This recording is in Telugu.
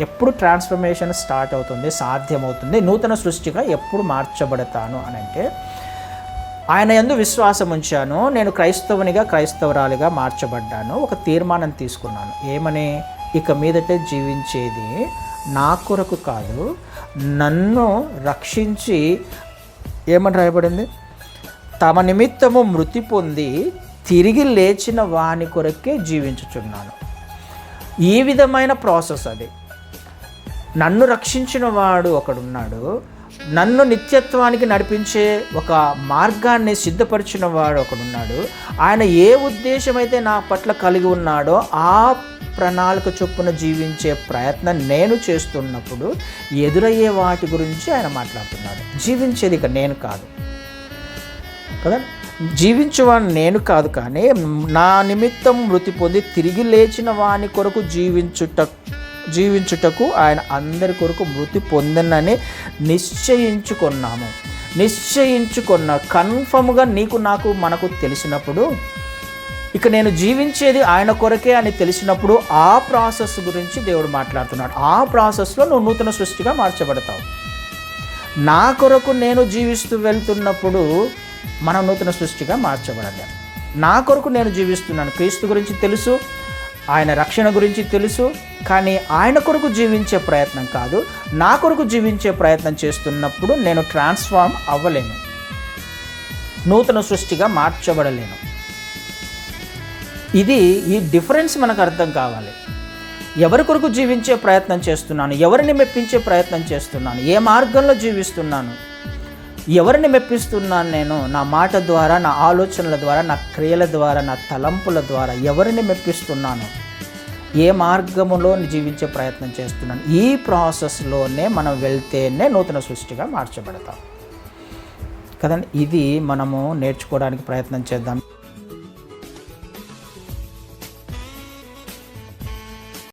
ఎప్పుడు ట్రాన్స్ఫర్మేషన్ స్టార్ట్ అవుతుంది సాధ్యమవుతుంది నూతన సృష్టిగా ఎప్పుడు మార్చబడతాను అని అంటే ఆయన ఎందు విశ్వాసం ఉంచాను నేను క్రైస్తవునిగా క్రైస్తవురాలిగా మార్చబడ్డాను ఒక తీర్మానం తీసుకున్నాను. ఏమని? ఇక మీదట జీవించేది నా కొరకు కాదు నన్ను రక్షించి ఏమని రాయబడింది? తమ నిమిత్తము మృతి పొంది తిరిగి లేచిన వాని కొరకే జీవించుచున్నాను. ఈ విధమైన ప్రాసెస్ అది. నన్ను రక్షించిన వాడు ఒకడున్నాడు. నన్ను నిత్యత్వానికి నడిపించే ఒక మార్గాన్ని సిద్ధపరిచిన వాడు ఒకడున్నాడు. ఆయన ఏ ఉద్దేశమైతే నా పట్ల కలిగి ఉన్నాడో ఆ ప్రణాళిక చొప్పున జీవించే ప్రయత్నం నేను చేస్తున్నప్పుడు ఎదురయ్యే వాటి గురించి ఆయన మాట్లాడుతున్నాడు. జీవించేది ఇక నేను కాదు. కదా? జీవించేవాడిని నేను కాదు కానీ నా నిమిత్తం మృతి పొంది తిరిగి లేచిన వాని కొరకు జీవించుట జీవించుటకు ఆయన అందరి కొరకు మృతి పొందనని నిశ్చయించుకున్నాము. నిశ్చయించుకున్న కన్ఫర్మ్గా నీకు నాకు మనకు తెలిసినప్పుడు ఇక నేను జీవించేది ఆయన కొరకే అని తెలిసినప్పుడు ఆ ప్రాసెస్ గురించి దేవుడు మాట్లాడుతున్నాడు. ఆ ప్రాసెస్లో నువ్వు నూతన సృష్టిగా మార్చబడతావు. నా కొరకు నేను జీవిస్తూ వెళ్తున్నప్పుడు మనం నూతన సృష్టిగా మార్చబడాలి. నా కొరకు నేను జీవిస్తున్నాను. క్రీస్తు గురించి తెలుసు. ఆయన రక్షణ గురించి తెలుసు కానీ ఆయన కొరకు జీవించే ప్రయత్నం కాదు. నా కొరకు జీవించే ప్రయత్నం చేస్తున్నప్పుడు నేను ట్రాన్స్ఫార్మ్ అవ్వలేను. నూతన సృష్టిగా మార్చబడలేను. ఇది ఈ డిఫరెన్స్ మనకు అర్థం కావాలి. ఎవరి కొరకు జీవించే ప్రయత్నం చేస్తున్నాను ఎవరిని మెప్పించే ప్రయత్నం చేస్తున్నాను ఏ మార్గంలో జీవిస్తున్నాను ఎవరిని మెప్పిస్తున్నాను నేను? నా మాట ద్వారా నా ఆలోచనల ద్వారా నా క్రియల ద్వారా నా తలంపుల ద్వారా ఎవరిని మెప్పిస్తున్నాను? ఏ మార్గములో జీవించే ప్రయత్నం చేస్తున్నాను? ఈ ప్రాసెస్లోనే మనం వెళ్తేనే నూతన సృష్టిగా మార్చబడతాం. కదండి? ఇది మనము నేర్చుకోవడానికి ప్రయత్నం చేద్దాం.